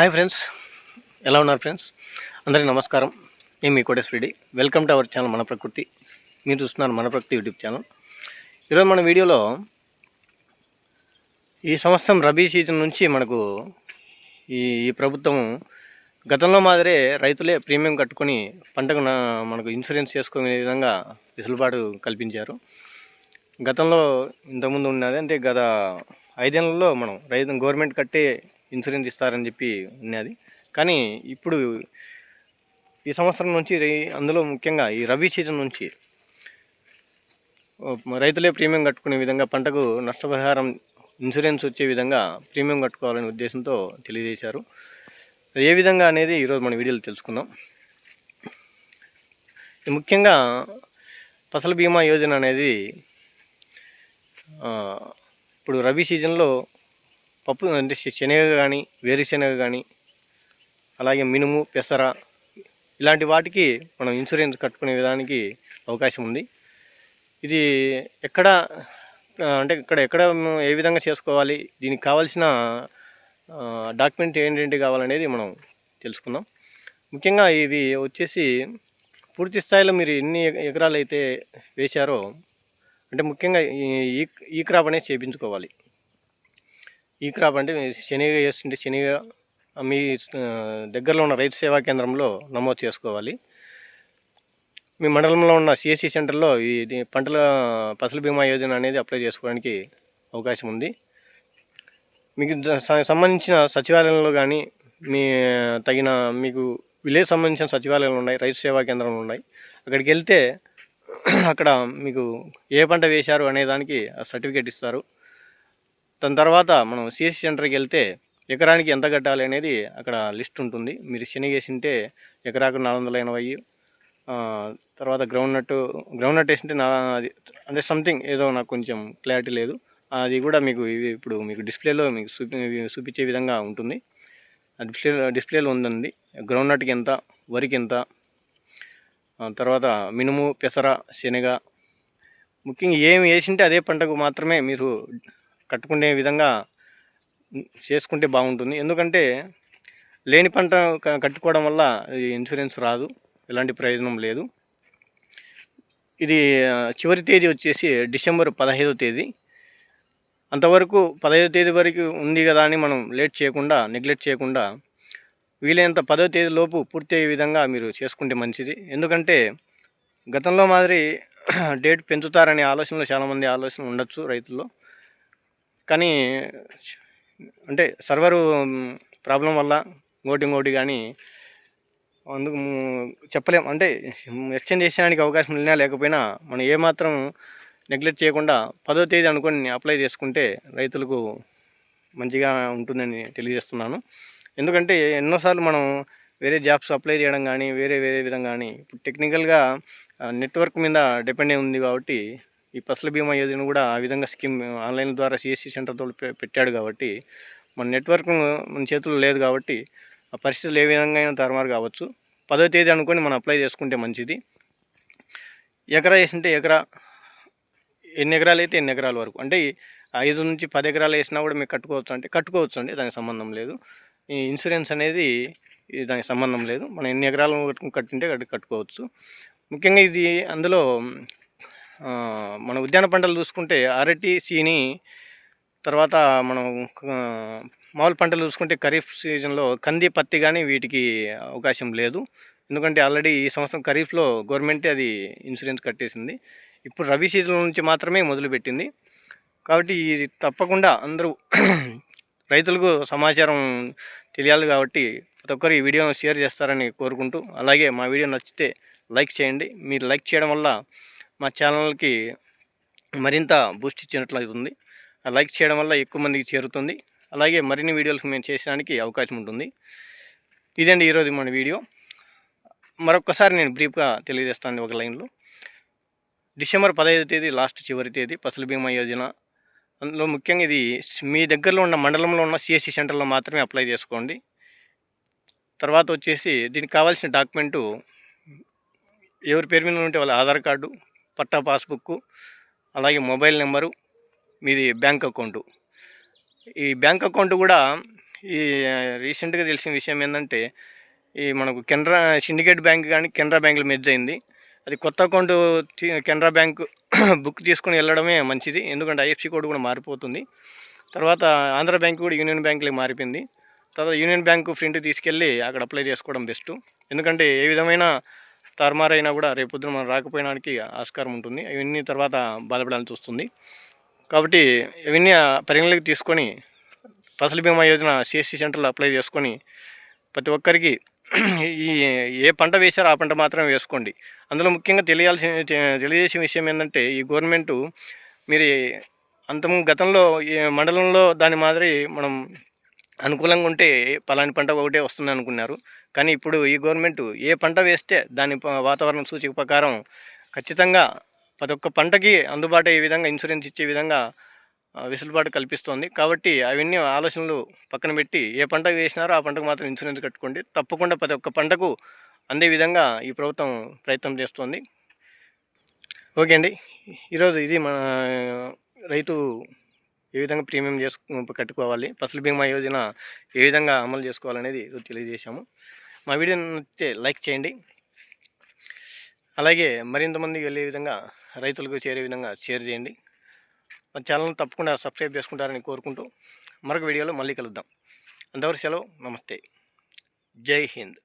Hi friends ఎలా ఉన్నారు friends అందరికీ నమస్కారం. నేను మీ Koteswara Reddy welcome to our channel మన ప్రకృతి. మీరు చూస్తున్నారు మన ప్రకృతి యూట్యూబ్ ఛానల్ ఈరోజు మన వీడియోలో ఈ సంవత్సరం రబీ సీజన్ నుంచి మనకు ఈ ప్రభుత్వం గతంలో మాదిరే రైతులే ప్రీమియం కట్టుకొని పంటకు మనకు ఇన్సూరెన్స్ చేసుకునే విధంగా వెసులుబాటు కల్పించారు. గతంలో ఇంతకుముందు ఉన్నది అంటే గత ఐదేళ్ళలో మనం రైతు గవర్నమెంట్ కట్టే ఇన్సూరెన్స్ ఇస్తారని చెప్పి ఉన్నది. కానీ ఇప్పుడు ఈ సంవత్సరం నుంచి రై- అందులో ముఖ్యంగా ఈ రబీ సీజన్ నుంచి రైతులే ప్రీమియం కట్టుకునే విధంగా పంటకు నష్టపరిహారం ఇన్సూరెన్స్ వచ్చే విధంగా ప్రీమియం కట్టుకోవాలనే ఉద్దేశంతో తెలియజేశారు. ఏ విధంగా అనేది ఈరోజు మన వీడియోలో తెలుసుకుందాం. ముఖ్యంగా ఫసల్ బీమా యోజన అనేది ఇప్పుడు రబీ సీజన్లో పప్పు అంటే శనగ కానీ వేరుశనగ కానీ అలాగే మినుము పెసర ఇలాంటి వాటికి మనం ఇన్సూరెన్స్ కట్టుకునే విధానికి అవకాశం ఉంది. ఇది ఎక్కడ అంటే ఇక్కడ ఎక్కడ ఏ విధంగా చేసుకోవాలి దీనికి కావాల్సిన డాక్యుమెంట్ ఏంటేంటి కావాలనేది మనం తెలుసుకుందాం. ముఖ్యంగా ఇవి వచ్చేసి పూర్తి స్థాయిలో మీరు ఎన్ని ఎకరాలు అయితే వేశారో అంటే ముఖ్యంగా ఈ ఈ- ఈ క్రాప్ అనేది చేయించుకోవాలి ఈ క్రాప్ అంటే శనిగా వేస్తుంటే శనిగా మీ దగ్గరలో ఉన్న రైతు సేవా కేంద్రంలో నమోదు చేసుకోవాలి. మీ మండలంలో ఉన్న సిఎస్సి సెంటర్లో ఈ పంటల ఫసల్ బీమా యోజన అనేది అప్లై చేసుకోవడానికి అవకాశం ఉంది. మీకు సంబంధించిన సచివాలయంలో కానీ మీ తగిన మీకు విలేజ్ సంబంధించిన సచివాలయాలు ఉన్నాయి రైతు సేవా కేంద్రాలు ఉన్నాయి. అక్కడికి వెళ్తే అక్కడ మీకు ఏ పంట వేశారు అనే దానికి ఆ సర్టిఫికేట్ ఇస్తారు. దాని తర్వాత మనం సిఎస్సి సెంటర్కి వెళ్తే ఎకరానికి ఎంత కట్టాలి అనేది అక్కడ లిస్ట్ ఉంటుంది. మీరు శనిగేసింటే ఎకరాకు నాలుగు వందల ఎనభై తర్వాత గ్రౌండ్ నట్ గ్రౌండ్ నట్ వేసింటే నా అంటే సంథింగ్ ఏదో నాకు కొంచెం క్లారిటీ లేదు. అది కూడా మీకు ఇప్పుడు మీకు డిస్ప్లేలో మీకు చూపి చూపించే విధంగా ఉంటుంది. ఆ డిస్ప్లే డిస్ప్లేలో ఉందండి. గ్రౌండ్ నట్కి ఎంత వరికి ఎంత తర్వాత మినుము పెసర శనగ ముఖ్యంగా ఏమి వేసింటే అదే పంటకు మాత్రమే మీరు కట్టుకునే విధంగా చేసుకుంటే బాగుంటుంది. ఎందుకంటే లేని పంట కట్టుకోవడం వల్ల ఇన్సూరెన్స్ రాదు. ఎలాంటి ప్రయోజనం లేదు. ఇది చివరి తేదీ వచ్చేసి డిసెంబర్ పదహైదో తేదీ. అంతవరకు పదహైదో తేదీ వరకు ఉంది కదా అని మనం లేట్ చేయకుండా నెగ్లెక్ట్ చేయకుండా వీలైనంత పదో తేదీ లోపు పూర్తి అయ్యే విధంగా మీరు చేసుకుంటే మంచిది. ఎందుకంటే గతంలో మాదిరి డేట్ పెంచుతారనే ఆలోచనలో చాలామంది ఆలోచన ఉండొచ్చు రైతుల్లో. కానీ అంటే సర్వరు ప్రాబ్లం వల్ల ఇంకోటి ఇంకోటి కానీ అందుకు చెప్పలేం. అంటే ఎక్స్చేంజ్ చేసేయడానికి అవకాశం ఉన్నా లేకపోయినా మనం ఏమాత్రం నెగ్లెక్ట్ చేయకుండా పదో తేదీ అనుకొని అప్లై చేసుకుంటే రైతులకు మంచిగా ఉంటుందని తెలియజేస్తున్నాను. ఎందుకంటే ఎన్నోసార్లు మనం వేరే జాబ్స్ అప్లై చేయడం కానీ వేరే వేరే విధంగా కానీ ఇప్పుడు టెక్నికల్గా నెట్వర్క్ మీద డిపెండ్ అయి ఉంది కాబట్టి ఈ ఫసల్ బీమా యోజన కూడా ఆ విధంగా స్కీమ్ ఆన్లైన్ ద్వారా సిఎస్సి సెంటర్తో తోడు పెట్టాడు కాబట్టి మన నెట్వర్క్ మన చేతుల్లో లేదు కాబట్టి ఆ పరిస్థితులు ఏ విధంగా అయినా తారుమారు కావచ్చు. పదో తేదీ అనుకొని మనం అప్లై చేసుకుంటే మంచిది. ఎకరా వేసింటే ఎకరా ఎన్ని ఎకరాలు అయితే ఎన్ని ఎకరాల వరకు? అంటే ఐదు నుంచి పది ఎకరాలు వేసినా కూడా మీకు కట్టుకోవచ్చు అంటే కట్టుకోవచ్చు అండి దానికి సంబంధం లేదు. ఈ ఇన్సూరెన్స్ అనేది దానికి సంబంధం లేదు. మనం ఎన్ని ఎకరాలు కట్టు- కట్టుకోవచ్చు. ముఖ్యంగా ఇది అందులో మన ఉద్యాన పంటలు చూసుకుంటే అరటి సీని తర్వాత మనం మామూలు పంటలు చూసుకుంటే ఖరీఫ్ సీజన్లో కంది పత్తి కానీ వీటికి అవకాశం లేదు. ఎందుకంటే ఆల్రెడీ ఈ సంవత్సరం ఖరీఫ్లో గవర్నమెంటే అది ఇన్సూరెన్స్ కట్టేసింది. ఇప్పుడు రబీ సీజన్ నుంచి మాత్రమే మొదలుపెట్టింది. కాబట్టి ఇది తప్పకుండా అందరూ రైతులకు సమాచారం తెలియాలి కాబట్టి ప్రతి ఒక్కరు ఈ వీడియోను షేర్ చేస్తారని కోరుకుంటూ అలాగే మా వీడియో నచ్చితే లైక్ చేయండి. మీరు లైక్ చేయడం వల్ల మా ఛానల్కి మరింత బూస్ట్ ఇచ్చినట్లు అవుతుంది. ఆ లైక్ చేయడం వల్ల ఎక్కువ మందికి చేరుతుంది. అలాగే మరిన్ని వీడియోలకు మేము చేసడానికి అవకాశం ఉంటుంది. ఇదండి ఈరోజు మన వీడియో. మరొకసారి నేను బ్రీఫ్గా తెలియజేస్తాను ఒక లైన్లో. డిసెంబర్ పదహైదు తేదీ లాస్ట్ చివరి తేదీ ఫసల్ బీమా యోజన. అందులో ముఖ్యంగా ఇది మీ దగ్గరలో ఉన్న మండలంలో ఉన్న సిఎస్సి సెంటర్లో మాత్రమే అప్లై చేసుకోండి. తర్వాత వచ్చేసి దీనికి కావాల్సిన డాక్యుమెంటు ఎవరి పేరు మీద ఉంటే వాళ్ళ ఆధార్ కార్డు పట్టా పాస్బుక్ అలాగే మొబైల్ నెంబరు మీది బ్యాంక్ అకౌంటు. ఈ బ్యాంక్ అకౌంట్ కూడా ఈ రీసెంట్గా తెలిసిన విషయం ఏంటంటే ఈ మనకు కెనరా సిండికేట్ బ్యాంక్ కానీ కెనరా బ్యాంకులు మెర్జ్ అయింది. అది కొత్త అకౌంట్ కెనరా బ్యాంక్ బుక్ తీసుకుని వెళ్ళడమే మంచిది. ఎందుకంటే ఐఎఫ్సి కోడ్ కూడా మారిపోతుంది. తర్వాత ఆంధ్ర బ్యాంక్ కూడా యూనియన్ బ్యాంకులకి మారిపోయింది. తర్వాత యూనియన్ బ్యాంకు ఫ్రింట్ తీసుకెళ్ళి అక్కడ అప్లై చేసుకోవడం బెస్ట్. ఎందుకంటే ఏ విధమైన తారుమారైనా కూడా రేపొద్దున మనం రాకపోయడానికి ఆస్కారం ఉంటుంది. ఇవన్నీ తర్వాత బాధపడాల్సి వస్తుంది. కాబట్టి ఇవన్నీ పరిగణలోకి తీసుకొని ఫసల్ బీమా యోజన సిఎస్సి సెంటర్లో అప్లై చేసుకొని ప్రతి ఒక్కరికి ఈ ఏ పంట వేశారో ఆ పంట మాత్రం వేసుకోండి. అందులో ముఖ్యంగా తెలియాల్సిన తెలియజేసిన విషయం ఏంటంటే ఈ గవర్నమెంటు మీరు అంతము గతంలో ఈ మండలంలో దాని మాదిరి మనం అనుకూలంగా ఉంటే పలాని పంట ఒకటే వస్తుంది అనుకున్నారు. కానీ ఇప్పుడు ఈ గవర్నమెంట్ ఏ పంట వేస్తే దాని వాతావరణ సూచిక ప్రకారం ఖచ్చితంగా ప్రతి ఒక్క పంటకి అందుబాటు అయ్యే విధంగా ఇన్సూరెన్స్ ఇచ్చే విధంగా వెసులుబాటు కల్పిస్తోంది. కాబట్టి అవన్నీ ఆలోచనలు పక్కన పెట్టి ఏ పంట వేసినారో ఆ పంటకు మాత్రం ఇన్సూరెన్స్ కట్టుకోండి. తప్పకుండా ప్రతి ఒక్క పంటకు అందే విధంగా ఈ ప్రభుత్వం ప్రయత్నం చేస్తోంది. ఓకే అండి. ఈరోజు ఇది మన రైతు ఏ విధంగా ప్రీమియం చేసుకు కట్టుకోవాలి ఫసల్ బీమా యోజన ఏ విధంగా అమలు చేసుకోవాలనేది తెలియజేశాము. మా వీడియో నచ్చితే లైక్ చేయండి. అలాగే మరింతమందికి వెళ్ళే విధంగా రైతులకు చేరే విధంగా షేర్ చేయండి. మా ఛానల్ని తప్పకుండా సబ్స్క్రైబ్ చేసుకుంటారని కోరుకుంటూ మరొక వీడియోలో మళ్ళీ కలుద్దాం. అంతవరకు సెలవు నమస్తే. జై హింద్.